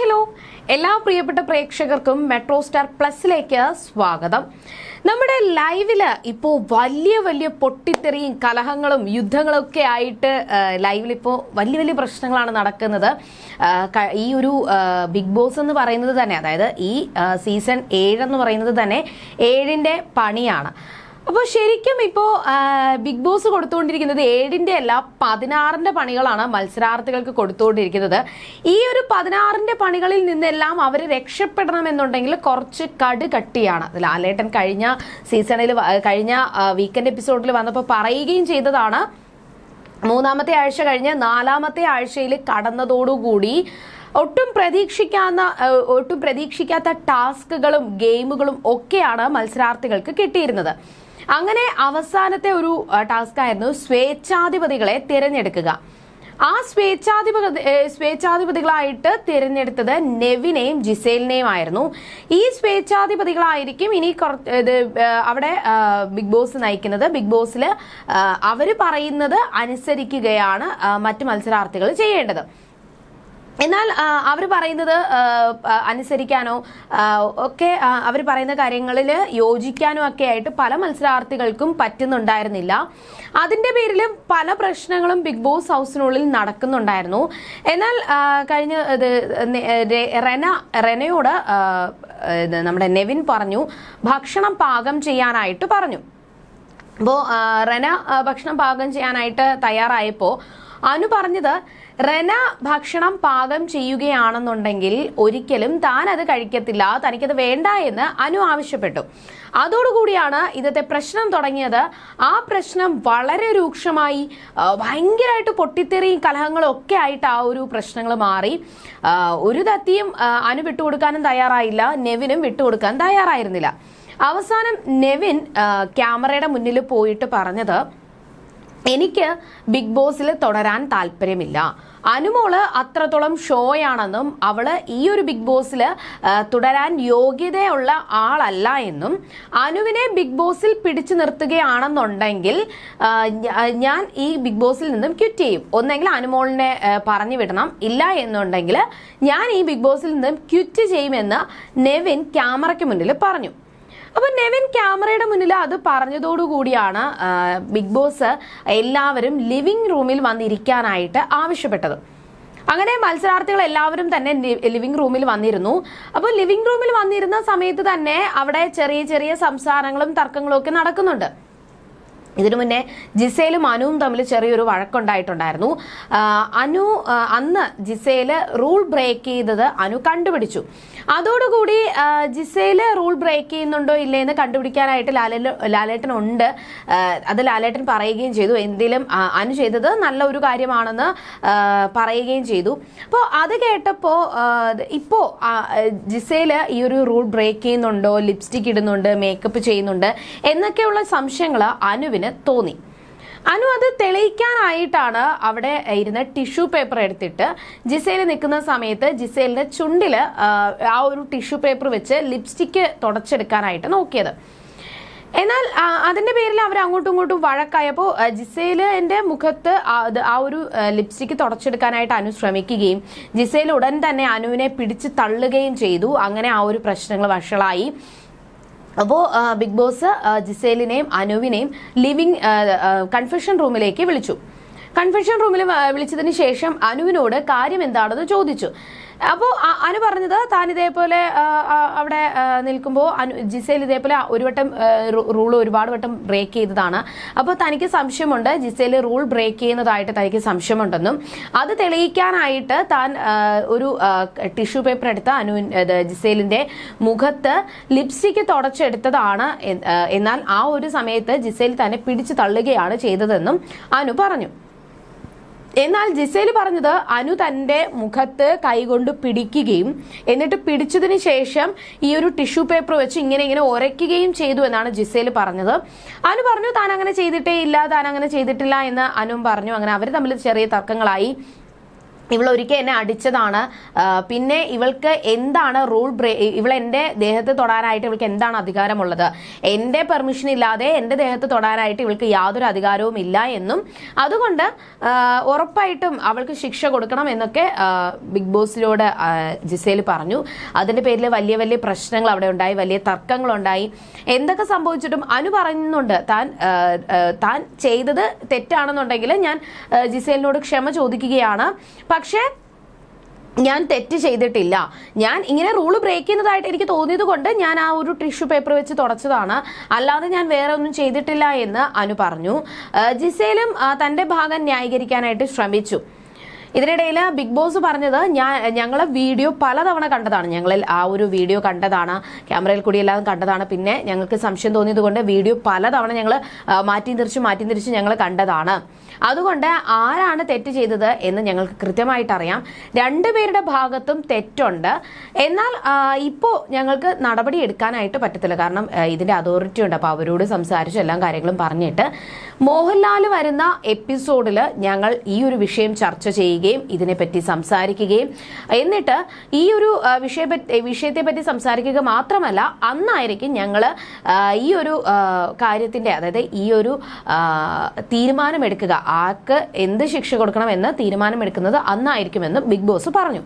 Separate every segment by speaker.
Speaker 1: Hello. എല്ലാ പ്രിയപ്പെട്ട പ്രേക്ഷകർക്കും മെട്രോ സ്റ്റാർ പ്ലസിലേക്ക് സ്വാഗതം. നമ്മുടെ ലൈവിൽ ഇപ്പോൾ വലിയ വലിയ പൊട്ടിത്തെറിയും കലഹങ്ങളും യുദ്ധങ്ങളും ഒക്കെ ആയിട്ട് ലൈവിൽ ഇപ്പോൾ വലിയ വലിയ പ്രശ്നങ്ങളാണ് നടക്കുന്നത്. ഈ ഒരു ബിഗ് ബോസ് എന്ന് പറയുന്നത് തന്നെ അതായത് ഈ സീസൺ ഏഴ് എന്ന് പറയുന്നത് തന്നെ ഏഴിന്റെ പണിയാണ്. അപ്പോൾ ശരിക്കും ഇപ്പോൾ ബിഗ് ബോസ് കൊടുത്തുകൊണ്ടിരിക്കുന്നത് ഏഴിന്റെ അല്ല പതിനാറിന്റെ പണികളാണ് മത്സരാർത്ഥികൾക്ക് കൊടുത്തുകൊണ്ടിരിക്കുന്നത്. ഈ ഒരു പതിനാറിന്റെ പണികളിൽ നിന്നെല്ലാം അവർ രക്ഷപ്പെടണമെന്നുണ്ടെങ്കിൽ കുറച്ച് കടുകട്ടിയാണ് അത് ലാലേട്ടൻ കഴിഞ്ഞ സീസണിൽ കഴിഞ്ഞ വീക്കെൻഡ് എപ്പിസോഡിൽ വന്നപ്പോൾ പറയുകയും ചെയ്തതാണ്. മൂന്നാമത്തെ ആഴ്ച കഴിഞ്ഞ് നാലാമത്തെ ആഴ്ചയിൽ കടന്നതോടുകൂടി ഒട്ടും പ്രതീക്ഷിക്കാവുന്ന ഒട്ടും പ്രതീക്ഷിക്കാത്ത ടാസ്കുകളും ഗെയിമുകളും ഒക്കെയാണ് മത്സരാർത്ഥികൾക്ക് കിട്ടിയിരുന്നത്. അങ്ങനെ അവസാനത്തെ ഒരു ടാസ്ക് ആയിരുന്നു സ്വേച്ഛാധിപതികളെ തിരഞ്ഞെടുക്കുക. ആ സ്വേച്ഛാധിപ സ്വേച്ഛാധിപതികളായിട്ട് തിരഞ്ഞെടുത്തത് നെവിനെയും ജിസേലിനെയും ആയിരുന്നു. ഈ സ്വേച്ഛാധിപതികളായിരിക്കും ഇനി കുറച്ച് ഇത് അവിടെ ബിഗ് ബോസ് നയിക്കുന്നത്. ബിഗ് ബോസിൽ അവർ പറയുന്നത് അനുസരിക്കുകയാണ് മറ്റു മറ്റ് മത്സരാർത്ഥികൾ ചെയ്യേണ്ടത്. എന്നാൽ അവർ പറയുന്നത് അനുസരിക്കാനോ ഒക്കെ അവർ പറയുന്ന കാര്യങ്ങളിൽ യോജിക്കാനോ ഒക്കെ ആയിട്ട് പല മത്സരാർത്ഥികൾക്കും പറ്റുന്നുണ്ടായിരുന്നില്ല. അതിന്റെ പേരിൽ പല പ്രശ്നങ്ങളും ബിഗ് ബോസ് ഹൗസിനുള്ളിൽ നടക്കുന്നുണ്ടായിരുന്നു. എന്നാൽ കഴിഞ്ഞ ഇത് റെന റെനയോട് നമ്മുടെ നെവിൻ പറഞ്ഞു ഭക്ഷണം പാകം ചെയ്യാനായിട്ട് പറഞ്ഞു. അപ്പോൾ റെന ഭക്ഷണം പാകം ചെയ്യാനായിട്ട് തയ്യാറായപ്പോൾ അനു പറഞ്ഞത് റെന ഭക്ഷണം പാകം ചെയ്യുകയാണെന്നുണ്ടെങ്കിൽ ഒരിക്കലും താൻ അത് കഴിക്കത്തില്ല തനിക്കത് വേണ്ട എന്ന് അനു ആവശ്യപ്പെട്ടു. അതോടുകൂടിയാണ് ഇന്നത്തെ പ്രശ്നം തുടങ്ങിയത്. ആ പ്രശ്നം വളരെ രൂക്ഷമായി ഭയങ്കരമായിട്ട് പൊട്ടിത്തെറിയും കലഹങ്ങളും ഒക്കെ ആയിട്ട് ആ ഒരു പ്രശ്നങ്ങൾ മാറി. ഒരു തത്തിയും അനു വിട്ടുകൊടുക്കാനും തയ്യാറായില്ല നെവിനും വിട്ടുകൊടുക്കാൻ തയ്യാറായിരുന്നില്ല. അവസാനം നെവിൻ ക്യാമറയുടെ മുന്നിൽ പോയിട്ട് പറഞ്ഞത് എനിക്ക് ബിഗ് ബോസിൽ തുടരാൻ താല്പര്യമില്ല. അനുമോൾ അത്രത്തോളം ഷോയാണെന്നും അവൾ ഈ ഒരു ബിഗ് ബോസിൽ തുടരാൻ യോഗ്യതയുള്ള ആളല്ല എന്നും അനുവിനെ ബിഗ് ബോസിൽ പിടിച്ചു നിർത്തുകയാണെന്നുണ്ടെങ്കിൽ ഞാൻ ഈ ബിഗ് ബോസിൽ നിന്നും ക്വിറ്റ് ചെയ്യും. ഒന്നെങ്കിൽ അനുമോളിനെ പറഞ്ഞു വിടണം. ഇല്ല എന്നുണ്ടെങ്കിൽ ഞാൻ ഈ ബിഗ് ബോസിൽ നിന്നും ക്വിറ്റ് ചെയ്യുമെന്ന് നെവിൻ ക്യാമറയ്ക്ക് മുന്നിൽ പറഞ്ഞു. അപ്പൊ നെവിൻ ക്യാമറയുടെ മുന്നിൽ അത് പറഞ്ഞതോടുകൂടിയാണ് ബിഗ് ബോസ് എല്ലാവരും ലിവിംഗ് റൂമിൽ വന്നിരിക്കാനായിട്ട് ആവശ്യപ്പെട്ടത്. അങ്ങനെ മത്സരാർത്ഥികൾ എല്ലാവരും തന്നെ ലിവിംഗ് റൂമിൽ വന്നിരുന്നു. അപ്പോൾ ലിവിംഗ് റൂമിൽ വന്നിരുന്ന സമയത്ത് തന്നെ അവിടെ ചെറിയ ചെറിയ സംസാരങ്ങളും തർക്കങ്ങളും ഒക്കെ നടക്കുന്നുണ്ട്. ഇതിനു മുന്നേ ജിസേലും അനുവും തമ്മിൽ ചെറിയൊരു വഴക്കുണ്ടായിട്ടുണ്ടായിരുന്നു. അനു അന്ന് ജിസേൽ റൂൾ ബ്രേക്ക് ചെയ്തത് അനു കണ്ടുപിടിച്ചു. അതോടുകൂടി ജിസേൽ റൂൾ ബ്രേക്ക് ചെയ്യുന്നുണ്ടോ ഇല്ലേ എന്ന് കണ്ടുപിടിക്കാനായിട്ട് ലാലേ ലാലേട്ടൻ ഉണ്ട്. അത് ലാലേട്ടൻ പറയുകയും ചെയ്തു. എന്തെങ്കിലും ആ, അനു ചെയ്തത് നല്ല ഒരു കാര്യമാണെന്ന് പറയുകയും ചെയ്തു. അപ്പോൾ അത് കേട്ടപ്പോൾ ഇപ്പോൾ ജിസേൽ ഈ ഒരു റൂൾ ബ്രേക്ക് ചെയ്യുന്നുണ്ടോ ലിപ്സ്റ്റിക് ഇടുന്നുണ്ട് മേക്കപ്പ് ചെയ്യുന്നുണ്ട് എന്നൊക്കെയുള്ള സംശയങ്ങൾ അനുവിന് തോന്നി. അനു അത് തെളിയിക്കാനായിട്ടാണ് അവിടെ ഇരുന്ന ടിഷ്യൂ പേപ്പർ എടുത്തിട്ട് ജിസേൽ നിൽക്കുന്ന സമയത്ത് ജിസേലിന്റെ ചുണ്ടിൽ ആ, ഒരു ടിഷ്യൂ പേപ്പർ വെച്ച് ലിപ്സ്റ്റിക്ക് തുടച്ചെടുക്കാനായിട്ട് നോക്കിയത്. എന്നാൽ അതിന്റെ പേരിൽ അവർ അങ്ങോട്ടും ഇങ്ങോട്ടും വഴക്കായപ്പോൾ ജിസേലിന്റെ മുഖത്ത് ആ അത് ആ ഒരു ലിപ്സ്റ്റിക്ക് തുടച്ചെടുക്കാനായിട്ട് അനു ശ്രമിക്കുകയും ജിസേൽ ഉടൻ തന്നെ അനുവിനെ പിടിച്ച് തള്ളുകയും ചെയ്തു. അങ്ങനെ ആ ഒരു പ്രശ്നങ്ങൾ വഷളായി. അപ്പോൾ ബിഗ് ബോസ് ജിസേലിനെയും അനുവിനെയും ലിവിങ് കൺഫെഷൻ റൂമിലേക്ക് വിളിച്ചു. കൺഫെഷൻ റൂമിൽ വിളിച്ചതിന് ശേഷം അനുവിനോട് കാര്യം എന്താണെന്ന് ചോദിച്ചു അപ്പോൾ അനു പറഞ്ഞത് താൻ ഇതേപോലെ അവിടെ നിൽക്കുമ്പോൾ അനു ജിസേൽ ഇതേപോലെ ഒരു വട്ടം റൂൾ ഒരുപാട് വട്ടം ബ്രേക്ക് ചെയ്തതാണ്. അപ്പോൾ തനിക്ക് സംശയമുണ്ട്. ജിസേൽ റൂൾ ബ്രേക്ക് ചെയ്യുന്നതായിട്ട് തനിക്ക് സംശയമുണ്ടെന്നും. അത് തെളിയിക്കാനായിട്ട് താൻ ഒരു ടിഷ്യൂ പേപ്പർ എടുത്ത് അനു ജിസേലിന്റെ മുഖത്ത് ലിപ്സ്റ്റിക്ക് തുടച്ചെടുത്തതാണ് എന്നാൽ ആ ഒരു സമയത്ത് ജിസേൽ തന്നെ പിടിച്ചു തള്ളുകയാണ് ചെയ്തതെന്നും അനു പറഞ്ഞു. എന്നാൽ ജിസേൽ പറഞ്ഞത് അനു തന്റെ മുഖത്ത് കൈകൊണ്ട് പിടിക്കുകയും എന്നിട്ട് പിടിച്ചതിന് ശേഷം ഈ ഒരു ടിഷ്യൂ പേപ്പർ വെച്ച് ഇങ്ങനെ ഇങ്ങനെ ഉരയ്ക്കുകയും ചെയ്തു എന്നാണ് ജിസേൽ പറഞ്ഞത്. അനു പറഞ്ഞു താൻ അങ്ങനെ ചെയ്തിട്ടേ ഇല്ല താൻ അങ്ങനെ ചെയ്തിട്ടില്ല എന്ന് അനു പറഞ്ഞു. അങ്ങനെ അവർ തമ്മിൽ ചെറിയ തർക്കങ്ങളായി. ഇവൾ ഒരിക്കൽ എന്നെ അടിച്ചതാണ്. പിന്നെ ഇവൾക്ക് എന്താണ് റൂൾ ബ്രേ ഇവൾ എന്റെ ദേഹത്ത് തൊടാനായിട്ട് ഇവൾക്ക് എന്താണ് അധികാരമുള്ളത്? എന്റെ പെർമിഷൻ ഇല്ലാതെ എന്റെ ദേഹത്ത് തൊടാനായിട്ട് ഇവൾക്ക് യാതൊരു അധികാരവും ഇല്ല എന്നും. അതുകൊണ്ട് ഉറപ്പായിട്ടും അവൾക്ക് ശിക്ഷ കൊടുക്കണം എന്നൊക്കെ ബിഗ് ബോസിനോട് ജിസേൽ പറഞ്ഞു. അതിന്റെ പേരിൽ വലിയ വലിയ പ്രശ്നങ്ങൾ അവിടെ ഉണ്ടായി വലിയ തർക്കങ്ങളുണ്ടായി. എന്തൊക്കെ സംഭവിച്ചിട്ടും അനു പറയുന്നുണ്ട്. താൻ താൻ ചെയ്തത് തെറ്റാണെന്നുണ്ടെങ്കിൽ ഞാൻ ജിസേലിനോട് ക്ഷമ ചോദിക്കുകയാണ്. പക്ഷേ ഞാൻ തെറ്റ് ചെയ്തിട്ടില്ല. ഞാൻ ഇങ്ങനെ റൂൾ ബ്രേക്ക് ചെയ്യുന്നതായിട്ട് എനിക്ക് തോന്നിയത് കൊണ്ട് ഞാൻ ആ ഒരു ടിഷ്യൂ പേപ്പർ വെച്ച് തുടച്ചതാണ്. അല്ലാതെ ഞാൻ വേറെ ഒന്നും ചെയ്തിട്ടില്ല എന്ന് അനു പറഞ്ഞു. ജിസേലും തന്റെ ഭാഗം ന്യായീകരിക്കാനായിട്ട് ശ്രമിച്ചു. ഇതിനിടയിൽ ബിഗ് ബോസ് പറഞ്ഞത് ഞാൻ ഞങ്ങൾ വീഡിയോ പലതവണ കണ്ടതാണ്. ഞങ്ങളിൽ ആ ഒരു വീഡിയോ കണ്ടതാണ്. ക്യാമറയിൽ കൂടി എല്ലാം കണ്ടതാണ്. പിന്നെ ഞങ്ങൾക്ക് സംശയം തോന്നിയത് കൊണ്ട് വീഡിയോ പലതവണ ഞങ്ങൾ മാറ്റി തിരിച്ച് മാറ്റി തിരിച്ച് ഞങ്ങൾ കണ്ടതാണ്. അതുകൊണ്ട് ആരാണ് തെറ്റ് ചെയ്തത് എന്ന് ഞങ്ങൾക്ക് കൃത്യമായിട്ട് അറിയാം രണ്ടുപേരുടെ ഭാഗത്തും തെറ്റുണ്ട്. എന്നാൽ ഇപ്പോൾ ഞങ്ങൾക്ക് നടപടി എടുക്കാനായിട്ട് പറ്റത്തില്ല. കാരണം ഇതിന്റെ അതോറിറ്റി ഉണ്ട്. അപ്പോൾ അവരോട് സംസാരിച്ച് എല്ലാ കാര്യങ്ങളും പറഞ്ഞിട്ട്. മോഹൻലാൽ വരുന്ന എപ്പിസോഡിൽ ഞങ്ങൾ ഈ ഒരു വിഷയം ചർച്ച ചെയ്യുകയും ഇതിനെപ്പറ്റി സംസാരിക്കുകയും. എന്നിട്ട് ഈ ഒരു വിഷയ വിഷയത്തെ പറ്റി സംസാരിക്കുക മാത്രമല്ല അന്നായിരിക്കും ഞങ്ങൾ ഈ ഒരു കാര്യത്തിന്റെ അതായത് ഈ ഒരു തീരുമാനമെടുക്കുക. ആർക്ക് എന്ത് ശിക്ഷ കൊടുക്കണമെന്ന് തീരുമാനമെടുക്കുന്നത് അന്നായിരിക്കുമെന്ന് ബിഗ് ബോസ് പറഞ്ഞു.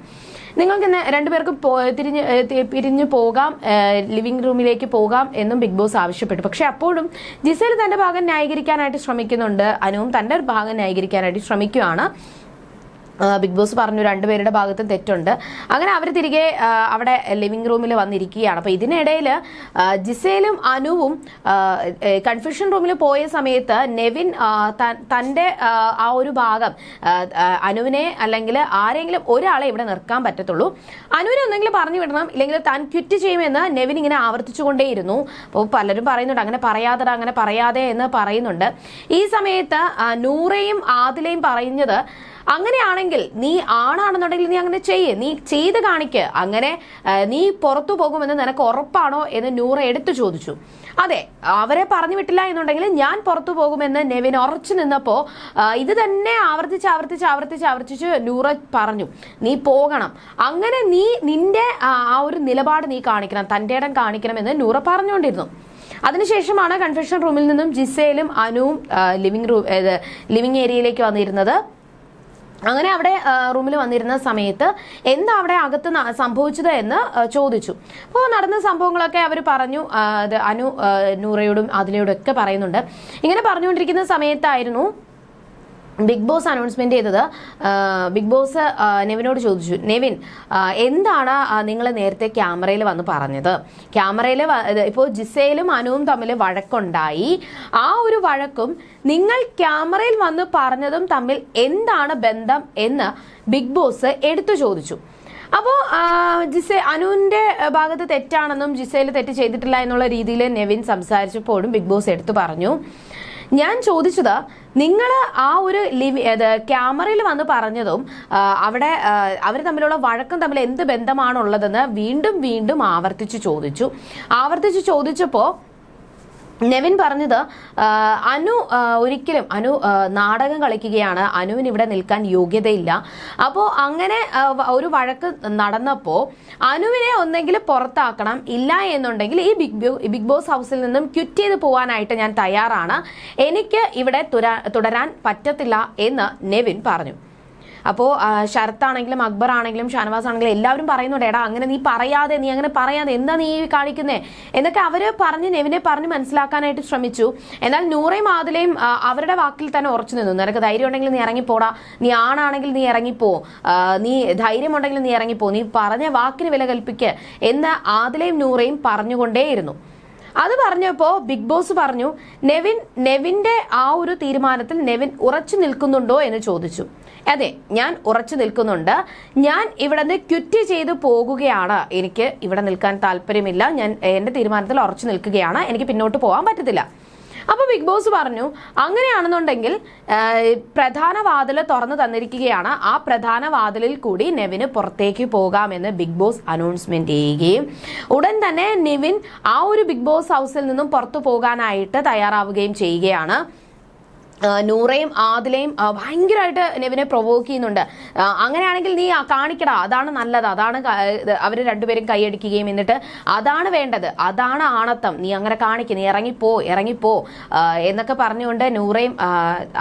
Speaker 1: നിങ്ങൾക്ക് ഇന്ന് രണ്ടുപേർക്കും തിരിഞ്ഞ് പിരിഞ്ഞു പോകാം ലിവിംഗ് റൂമിലേക്ക് പോകാം എന്നും ബിഗ് ബോസ് ആവശ്യപ്പെട്ടു. പക്ഷേ അപ്പോഴും ജിസേൽ തന്റെ ഭാഗം ന്യായീകരിക്കാനായിട്ട് ശ്രമിക്കുന്നുണ്ട്. അനുവും തന്റെ ഭാഗം ന്യായീകരിക്കാനായിട്ട് ശ്രമിക്കുകയാണ് ബിഗ് ബോസ് പറഞ്ഞു രണ്ടുപേരുടെ ഭാഗത്തും തെറ്റുണ്ട്. അങ്ങനെ അവർ തിരികെ അവിടെ ലിവിംഗ് റൂമിൽ വന്നിരിക്കുകയാണ്. അപ്പോൾ ഇതിനിടയിൽ ജിസേലും അനുവും കൺഫ്യൂഷൻ റൂമിൽ പോയ സമയത്ത് നെവിൻ തന്റെ ആ, ഒരു ഭാഗം അനുവിനെ അല്ലെങ്കിൽ ആരെങ്കിലും ഒരാളെ ഇവിടെ നിർക്കാൻ പറ്റത്തുള്ളൂ. അനുവിനെ ഒന്നെങ്കിലും പറഞ്ഞു വിടണം ഇല്ലെങ്കിൽ താൻ ക്വിറ്റ് ചെയ്യുമെന്ന് നെവിൻ ഇങ്ങനെ ആവർത്തിച്ചുകൊണ്ടേയിരുന്നു. അപ്പോൾ പലരും പറയുന്നുണ്ട് അങ്ങനെ പറയാതെ അങ്ങനെ പറയാതെ എന്ന് പറയുന്നുണ്ട്. ഈ സമയത്ത് നൂറയും ആദിലയും പറയുന്നത് അങ്ങനെയാണെങ്കിൽ നീ ആണാണെന്നുണ്ടെങ്കിൽ നീ അങ്ങനെ ചെയ്യ്. നീ ചെയ്ത് കാണിക്ക്. അങ്ങനെ നീ പുറത്തു പോകുമെന്ന് നിനക്ക് ഉറപ്പാണോ എന്ന് നൂറ എടുത്തു ചോദിച്ചു. അതെ അവരെ പറഞ്ഞു വിട്ടില്ല എന്നുണ്ടെങ്കിൽ ഞാൻ പുറത്തു പോകുമെന്ന് നെവിൻ ഉറച്ചു നിന്നപ്പോൾ ഇത് തന്നെ ആവർത്തിച്ച് ആവർത്തിച്ച് ആവർത്തിച്ച് ആവർത്തിച്ച് നൂറ പറഞ്ഞു. നീ പോകണം. അങ്ങനെ നീ നിന്റെ ആ ഒരു നിലപാട് നീ കാണിക്കണം. തന്റെ ഇടം കാണിക്കണമെന്ന് നൂറ പറഞ്ഞുകൊണ്ടിരുന്നു. അതിനുശേഷമാണ് കൺഫെഷൻ റൂമിൽ നിന്നും ജിസയിലും അനുവും ലിവിംഗ് റൂം ലിവിംഗ് ഏരിയയിലേക്ക് വന്നിരുന്നത്. അങ്ങനെ അവിടെ റൂമിൽ വന്നിരുന്ന സമയത്ത് എന്താ അവിടെ അകത്ത് സംഭവിച്ചത് എന്ന് ചോദിച്ചു. അപ്പോൾ നടന്ന സംഭവങ്ങളൊക്കെ അവർ പറഞ്ഞു. അനു നൂറയോടും അതിലയോടും ഒക്കെ പറയുന്നുണ്ട്. ഇങ്ങനെ പറഞ്ഞുകൊണ്ടിരിക്കുന്ന സമയത്തായിരുന്നു ബിഗ് ബോസ് അനൗൺസ്മെന്റ് ചെയ്തത് ബിഗ് ബോസ് നെവിനോട് ചോദിച്ചു. നെവിൻ എന്താണ് നിങ്ങൾ നേരത്തെ ക്യാമറയിൽ വന്ന് പറഞ്ഞത്? ക്യാമറയിൽ ഇപ്പോൾ ജിസയിലും അനുവും തമ്മിൽ വഴക്കുണ്ടായി. ആ ഒരു വഴക്കും നിങ്ങൾ ക്യാമറയിൽ വന്ന് പറഞ്ഞതും തമ്മിൽ എന്താണ് ബന്ധം എന്ന് ബിഗ് ബോസ് എടുത്തു ചോദിച്ചു. അപ്പോൾ ജിസെ അനുവിന്റെ ഭാഗത്ത് തെറ്റാണെന്നും ജിസയിൽ തെറ്റ് ചെയ്തിട്ടില്ല എന്നുള്ള രീതിയിൽ നെവിൻ സംസാരിച്ചപ്പോഴും ബിഗ് ബോസ് എടുത്തു പറഞ്ഞു. ഞാൻ ചോദിച്ചത് നിങ്ങൾ ആ ഒരു ലിവി ക്യാമറയിൽ വന്ന് പറഞ്ഞതും അവിടെ അവർ തമ്മിലുള്ള വഴക്കം തമ്മിൽ എന്ത് ബന്ധമാണുള്ളതെന്ന് വീണ്ടും വീണ്ടും ആവർത്തിച്ച് ചോദിച്ചു. ആവർത്തിച്ച് ചോദിച്ചപ്പോൾ നെവിൻ പറഞ്ഞത് അനു ഒരിക്കലും അനു നാടകം കളിക്കുകയാണ് അനുവിന് ഇവിടെ നിൽക്കാൻ യോഗ്യതയില്ല. അപ്പോൾ അങ്ങനെ ഒരു വഴക്ക് നടന്നപ്പോൾ അനുവിനെ ഒന്നെങ്കിൽ പുറത്താക്കണം ഇല്ല എന്നുണ്ടെങ്കിൽ ഈ ബിഗ് ബിഗ് ബോസ് ഹൗസിൽ നിന്നും ക്വിറ്റ് ചെയ്ത് പോകാനായിട്ട് ഞാൻ തയ്യാറാണ്. എനിക്ക് ഇവിടെ തുടരാൻ പറ്റത്തില്ല എന്ന് നെവിൻ പറഞ്ഞു. അപ്പോൾ ശരത്താണെങ്കിലും അക്ബർ ആണെങ്കിലും ഷാനവാസ് ആണെങ്കിലും എല്ലാവരും പറയുന്നുണ്ട് എടാ അങ്ങനെ നീ പറയാതെ നീ അങ്ങനെ പറയാതെ എന്താ നീ കാണിക്കുന്നേ? എന്നൊക്കെ അവർ പറഞ്ഞ് നെവിനെ പറഞ്ഞ് മനസ്സിലാക്കാനായിട്ട് ശ്രമിച്ചു. എന്നാൽ നൂറയും ആദിലയും അവരുടെ വാക്കിൽ തന്നെ ഉറച്ചു നിന്നു. നിനക്ക് ധൈര്യം ഉണ്ടെങ്കിൽ നീ ഇറങ്ങിപ്പോടാ. നീ ആണാണെങ്കിൽ നീ ഇറങ്ങിപ്പോ. നീ ധൈര്യമുണ്ടെങ്കിൽ നീ ഇറങ്ങിപ്പോ. നീ പറഞ്ഞ വാക്കിന് വില കൽപ്പിക്ക്. എന്ന് ആദിലയും നൂറയും പറഞ്ഞുകൊണ്ടേയിരുന്നു. അത് പറഞ്ഞപ്പോ ബിഗ് ബോസ് പറഞ്ഞു നെവിൻ നെവിന്റെ ആ ഒരു തീരുമാനത്തിൽ നെവിൻ ഉറച്ചു നിൽക്കുന്നുണ്ടോ എന്ന് ചോദിച്ചു. അതെ ഞാൻ ഉറച്ചു നിൽക്കുന്നുണ്ട്. ഞാൻ ഇവിടെ നിന്ന് ക്വിറ്റ് ചെയ്ത് പോകുകയാണ്. എനിക്ക് ഇവിടെ നിൽക്കാൻ താല്പര്യമില്ല. ഞാൻ എന്റെ തീരുമാനത്തിൽ ഉറച്ചു നിൽക്കുകയാണ്. എനിക്ക് പിന്നോട്ട് പോകാൻ പറ്റത്തില്ല. അപ്പൊ ബിഗ് ബോസ് പറഞ്ഞു അങ്ങനെയാണെന്നുണ്ടെങ്കിൽ പ്രധാന വാതിൽ തുറന്നു തന്നിരിക്കുകയാണ്. ആ പ്രധാന വാതിലിൽ കൂടി നെവിന് പുറത്തേക്ക് പോകാമെന്ന് ബിഗ് ബോസ് അനൗൺസ്മെന്റ് ചെയ്യുകയും ഉടൻ തന്നെ നെവിൻ ആ ഒരു ബിഗ് ബോസ് ഹൗസിൽ നിന്നും പുറത്തു പോകാനായിട്ട് തയ്യാറാവുകയും ചെയ്യുകയാണ്. നൂറയും ആദിലയും ഭയങ്കരമായിട്ട് നെവിനെ പ്രൊവോക്ക് ചെയ്യുന്നുണ്ട്. അങ്ങനെയാണെങ്കിൽ നീ കാണിക്കടാ അതാണ് നല്ലത് അതാണ് അവർ രണ്ടുപേരും കൈയടിക്കുകയും എന്നിട്ട് അതാണ് വേണ്ടത് അതാണ് ആണത്തം നീ അങ്ങനെ കാണിക്കും നീ ഇറങ്ങിപ്പോ ഇറങ്ങിപ്പോ എന്നൊക്കെ പറഞ്ഞുകൊണ്ട് നൂറയും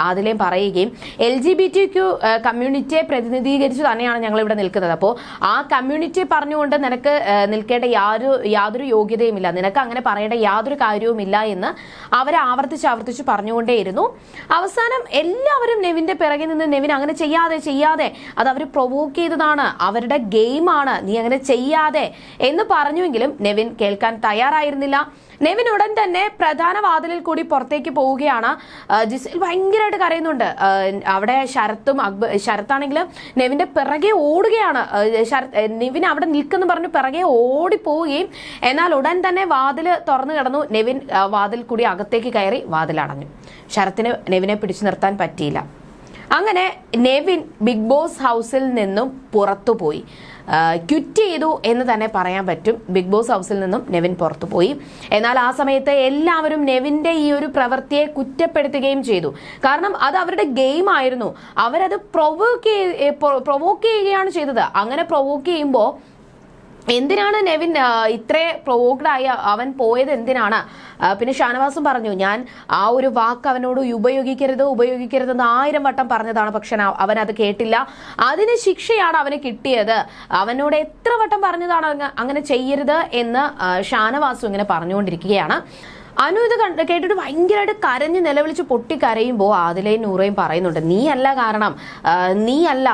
Speaker 1: ആദിലയും പറയുകയും L G B T Q കമ്മ്യൂണിറ്റിയെ പ്രതിനിധീകരിച്ച് തന്നെയാണ് ഞങ്ങൾ ഇവിടെ നിൽക്കുന്നത്. അപ്പോൾ ആ കമ്മ്യൂണിറ്റി പറഞ്ഞുകൊണ്ട് നിനക്ക് നിൽക്കേണ്ട യാതൊരു യാതൊരു യോഗ്യതയുമില്ല. നിനക്ക് അങ്ങനെ പറയേണ്ട യാതൊരു കാര്യവുമില്ല എന്ന് അവർ ആവർത്തിച്ച് ആവർത്തിച്ച് പറഞ്ഞുകൊണ്ടേയിരുന്നു. അവസാനം എല്ലാവരും നെവിന്റെ പിറകെ നിന്ന് നെവിൻ അങ്ങനെ ചെയ്യാതെ ചെയ്യാതെ അത് അവർ പ്രൊവോക്ക് ചെയ്തതാണ്. അവരുടെ ഗെയിമാണ് നീ അങ്ങനെ ചെയ്യാതെ എന്ന് പറഞ്ഞുവെങ്കിലും നെവിൻ കേൾക്കാൻ തയ്യാറായിരുന്നില്ല. നെവിൻ ഉടൻ തന്നെ പ്രധാന വാതിലിൽ കൂടി പുറത്തേക്ക് പോവുകയാണ്. ജിസൽ ഭയങ്കരമായിട്ട് കരയുന്നുണ്ട്. അവിടെ ശരത്തും അക്ബർ ശരത്താണെങ്കിൽ നെവിന്റെ പിറകെ ഓടുകയാണ്. ശരത് നെവിൻ അവിടെ നിൽക്കുന്നു പറഞ്ഞു പിറകെ ഓടി പോവുകയും എന്നാൽ ഉടൻ തന്നെ വാതിൽ തുറന്നു കിടന്നു. നെവിൻ വാതിൽ കൂടി അകത്തേക്ക് കയറി വാതിലടഞ്ഞു ശരത്തിന് നെവിനെ പിടിച്ചു നിർത്താൻ പറ്റിയില്ല. അങ്ങനെ നെവിൻ ബിഗ് ബോസ് ഹൗസിൽ നിന്നും പുറത്തുപോയി. ക്വിറ്റ് ചെയ്തു എന്ന് തന്നെ പറയാൻ പറ്റും. ബിഗ് ബോസ് ഹൗസിൽ നിന്നും നെവിൻ പുറത്തു പോയി. എന്നാൽ ആ സമയത്ത് എല്ലാവരും നെവിന്റെ ഈ ഒരു പ്രവൃത്തിയെ കുറ്റപ്പെടുത്തുകയും ചെയ്തു. കാരണം അത് അവരുടെ ഗെയിം ആയിരുന്നു. അവരത് പ്രൊവോക്ക് പ്രൊവോക്ക് ചെയ്യുകയാണ് ചെയ്തത്. അങ്ങനെ പ്രൊവോക്ക് ചെയ്യുമ്പോൾ എന്തിനാണ് നെവിൻ ഇത്ര ഇത്രേ പ്രൊവോക്ഡ് ആയി അവൻ പോയത് എന്തിനാണ്? പിന്നെ ഷാനവാസും പറഞ്ഞു ഞാൻ ആ ഒരു വാക്ക് അവനോട് ഉപയോഗിക്കരുത് ഉപയോഗിക്കരുത് എന്ന് ആയിരം വട്ടം പറഞ്ഞതാണ് പക്ഷെ അവൻ അത് കേട്ടില്ല. അതിന് ശിക്ഷയാണ് അവന് കിട്ടിയത്. അവനോട് എത്ര വട്ടം പറഞ്ഞതാണ് അങ്ങനെ ചെയ്യരുത് എന്ന് ഷാനവാസും ഇങ്ങനെ പറഞ്ഞുകൊണ്ടിരിക്കുകയാണ്. അനു ഇത് കേട്ടിട്ട് ഭയങ്കരമായിട്ട് കരഞ്ഞ് നിലവിളിച്ച് പൊട്ടി കരയുമ്പോൾ ആദിലയും നൂറയും പറയുന്നുണ്ട് നീ അല്ല കാരണം നീ അല്ല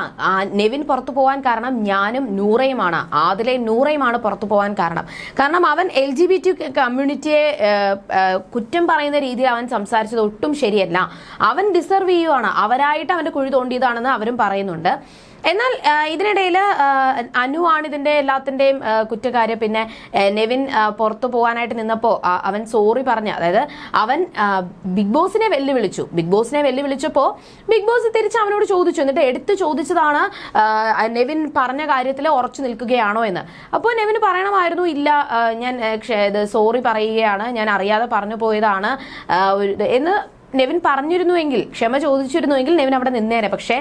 Speaker 1: നെവിൻ പുറത്തു പോകാൻ കാരണം ഞാനും നൂറയുമാണ്. ആദിലയും നൂറയുമാണ് പുറത്തു പോകാൻ കാരണം. കാരണം അവൻ എൽ ജി ബി ടി കമ്മ്യൂണിറ്റിയെ കുറ്റം പറയുന്ന രീതിയിൽ അവൻ സംസാരിച്ചത് ഒട്ടും ശരിയല്ല. അവൻ ഡിസർവ് ചെയ്യുവാണ്. അവരായിട്ട് അവന്റെ കുഴി തോണ്ടിയതാണെന്ന് അവരും പറയുന്നുണ്ട്. എന്നാൽ ഇതിനിടയിൽ അനു ആണ് ഇതിന്റെ എല്ലാത്തിന്റെയും കുറ്റക്കാര് പിന്നെ നെവിൻ പുറത്തു പോകാനായിട്ട് നിന്നപ്പോൾ അവൻ സോറി പറഞ്ഞ അതായത് അവൻ ബിഗ് ബോസിനെ വെല്ലുവിളിച്ചു. ബിഗ് ബോസിനെ വെല്ലുവിളിച്ചപ്പോൾ ബിഗ് ബോസ് തിരിച്ച് അവനോട് ചോദിച്ചു. എന്നിട്ട് എടുത്തു ചോദിച്ചതാണ് നെവിൻ പറഞ്ഞ കാര്യത്തിൽ ഉറച്ചു നിൽക്കുകയാണോ എന്ന്. അപ്പോൾ നെവിൻ പറയണമായിരുന്നു ഇല്ല ഞാൻ സോറി പറയുകയാണ്. ഞാൻ അറിയാതെ പറഞ്ഞു പോയതാണ് എന്ന് നെവിൻ പറഞ്ഞിരുന്നുവെങ്കിൽ ക്ഷമ ചോദിച്ചിരുന്നുവെങ്കിൽ നെവിൻ അവിടെ നിന്നേനെ. പക്ഷേ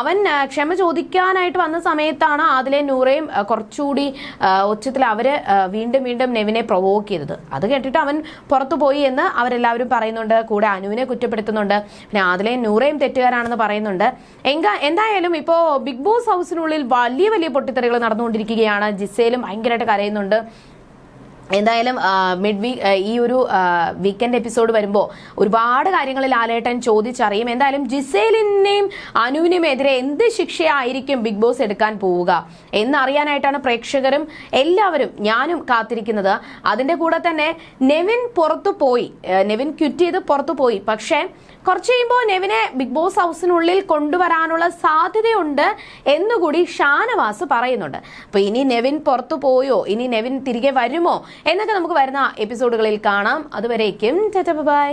Speaker 1: അവൻ ക്ഷമ ചോദിക്കാനായിട്ട് വന്ന സമയത്താണ് ആദിലെ നൂറയും കുറച്ചുകൂടി ഉച്ചത്തിൽ അവർ വീണ്ടും വീണ്ടും നെവിനെ പ്രൊവോക്ക് ചെയ്തത്. അത് കേട്ടിട്ട് അവൻ പുറത്തു പോയി എന്ന് അവരെല്ലാവരും പറയുന്നുണ്ട്. കൂടെ അനുവിനെ കുറ്റപ്പെടുത്തുന്നുണ്ട്. പിന്നെ ആദിലെ നൂറയും തെറ്റുകാരാണെന്ന് പറയുന്നുണ്ട്. എങ്ക എന്തായാലും ഇപ്പോ ബിഗ് ബോസ് ഹൗസിനുള്ളിൽ വലിയ വലിയ പൊട്ടിത്തെറികൾ നടന്നുകൊണ്ടിരിക്കുകയാണ്. ജിസയിലും ഭയങ്കരമായിട്ട് കരയുന്നുണ്ട്. എന്തായാലും മിഡ് വീക്ക് ഈ ഒരു വീക്കെൻഡ് എപ്പിസോഡ് വരുമ്പോൾ ഒരുപാട് കാര്യങ്ങൾ ലാലേട്ടൻ ചോദിച്ചറിയും. എന്തായാലും ജിസേലിനെയും അനുവിനും എതിരെ എന്ത് ശിക്ഷയായിരിക്കും ബിഗ് ബോസ് എടുക്കാൻ പോവുക എന്നറിയാനായിട്ടാണ് പ്രേക്ഷകരും എല്ലാവരും ഞാനും കാത്തിരിക്കുന്നത്. അതിന്റെ കൂടെ തന്നെ നെവിൻ പുറത്തു പോയി. നെവിൻ ക്വിറ്റ് ചെയ്ത് പുറത്തു പോയി. പക്ഷേ കുറച്ച് കഴിയുമ്പോൾ നെവിനെ ബിഗ് ബോസ് ഹൗസിനുള്ളിൽ കൊണ്ടുവരാനുള്ള സാധ്യതയുണ്ട് എന്നുകൂടി ഷാനവാസ് പറയുന്നുണ്ട്. അപ്പോൾ ഇനി നെവിൻ പുറത്തു പോയോ? ഇനി നെവിൻ തിരികെ വരുമോ? എന്നൊക്കെ നമുക്ക് വരുന്ന എപ്പിസോഡുകളിൽ കാണാം. അതുവരേക്കും ബൈ